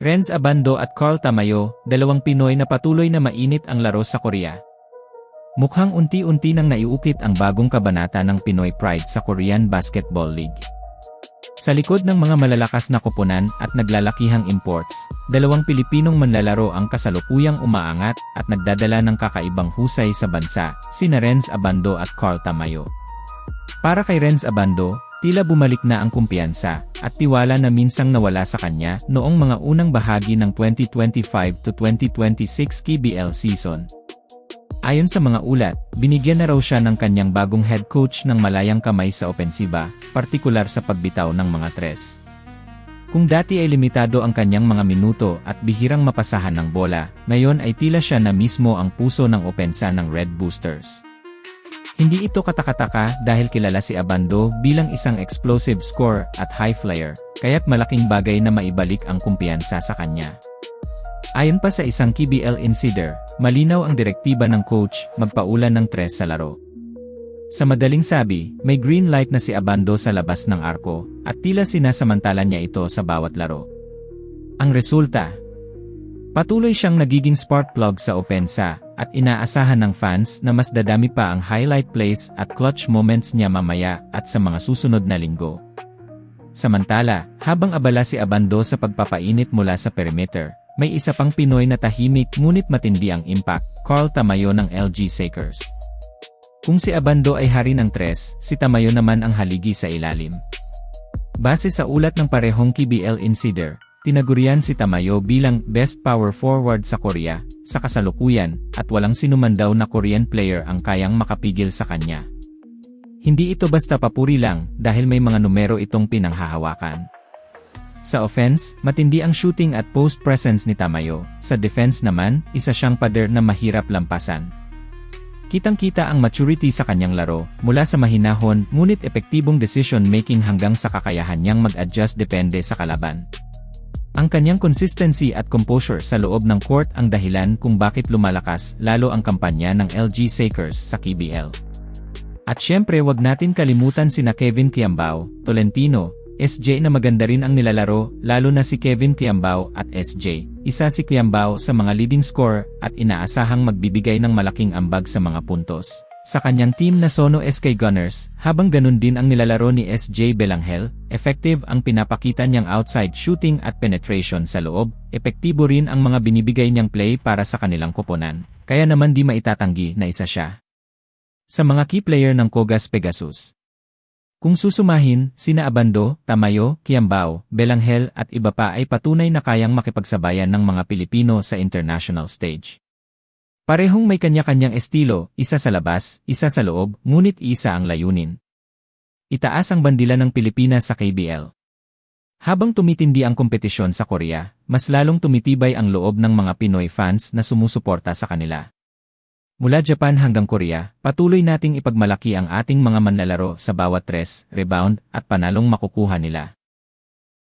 Renz Abando at Carl Tamayo, dalawang Pinoy na patuloy na mainit ang laro sa Korea. Mukhang unti-unti nang naiukit ang bagong kabanata ng Pinoy Pride sa Korean Basketball League. Sa likod ng mga malalakas na koponan at naglalakihang imports, dalawang Pilipinong manlalaro ang kasalukuyang umaangat at nagdadala ng kakaibang husay sa bansa, sina Renz Abando at Carl Tamayo. Para kay Renz Abando, tila bumalik na ang kumpiyansa at tiwala na minsang nawala sa kanya noong mga unang bahagi ng 2025 to 2026 KBL season. Ayon sa mga ulat, binigyan na raw siya ng kanyang bagong head coach ng malayang kamay sa opensiba, partikular sa pagbitaw ng mga tres. Kung dati ay limitado ang kanyang mga minuto at bihirang mapasahan ng bola, ngayon ay tila siya na mismo ang puso ng opensa ng Red Boosters. Hindi ito katakataka dahil kilala si Abando bilang isang explosive scorer at high flyer, kaya't malaking bagay na maibalik ang kumpiyansa sa kanya. Ayon pa sa isang KBL insider, malinaw ang direktiba ng coach, magpaulan ng tres sa laro. Sa madaling sabi, may green light na si Abando sa labas ng arko, at tila sinasamantala niya ito sa bawat laro. Ang resulta, patuloy siyang nagiging spark plug sa opensa, at inaasahan ng fans na mas dadami pa ang highlight plays at clutch moments niya mamaya at sa mga susunod na linggo. Samantala, habang abala si Abando sa pagpapainit mula sa perimeter, may isa pang Pinoy na tahimik ngunit matindi ang impact, Carl Tamayo ng LG Sakers. Kung si Abando ay hari ng tres, si Tamayo naman ang haligi sa ilalim. Base sa ulat ng parehong KBL Insider, tinagurian si Tamayo bilang best power forward sa Korea, sa kasalukuyan, at walang sinuman daw na Korean player ang kayang makapigil sa kanya. Hindi ito basta papuri lang dahil may mga numero itong pinanghahawakan. Sa offense, matindi ang shooting at post presence ni Tamayo. Sa defense naman, isa siyang pader na mahirap lampasan. Kitang-kita ang maturity sa kanyang laro, mula sa mahinahon ngunit epektibong decision-making hanggang sa kakayahan niyang mag-adjust depende sa kalaban. Ang kanyang consistency at composure sa loob ng court ang dahilan kung bakit lumalakas lalo ang kampanya ng LG Sakers sa KBL. At syempre wag natin kalimutan sina Kevin Kiambao, Tolentino, SJ na maganda rin ang nilalaro, lalo na si Kevin Kiambao at SJ. Isa si Kiambao sa mga leading scorer at inaasahang magbibigay ng malaking ambag sa mga puntos. Sa kanyang team na Sono SK Gunners, habang ganun din ang nilalaro ni SJ Belanghel, effective ang pinapakita niyang outside shooting at penetration sa loob, epektibo rin ang mga binibigay niyang play para sa kanilang koponan. Kaya naman di maitatanggi na isa siya. Sa mga key player ng Kogas Pegasus, kung susumahin, sina Abando, Tamayo, Kiambao, Belanghel at iba pa ay patunay na kayang makipagsabayan ng mga Pilipino sa international stage. Parehong may kanya-kanyang estilo, isa sa labas, isa sa loob, ngunit isa ang layunin. Itaas ang bandila ng Pilipinas sa KBL. Habang tumitindi ang kompetisyon sa Korea, mas lalong tumitibay ang loob ng mga Pinoy fans na sumusuporta sa kanila. Mula Japan hanggang Korea, patuloy nating ipagmalaki ang ating mga manlalaro sa bawat tres, rebound, at panalong makukuha nila.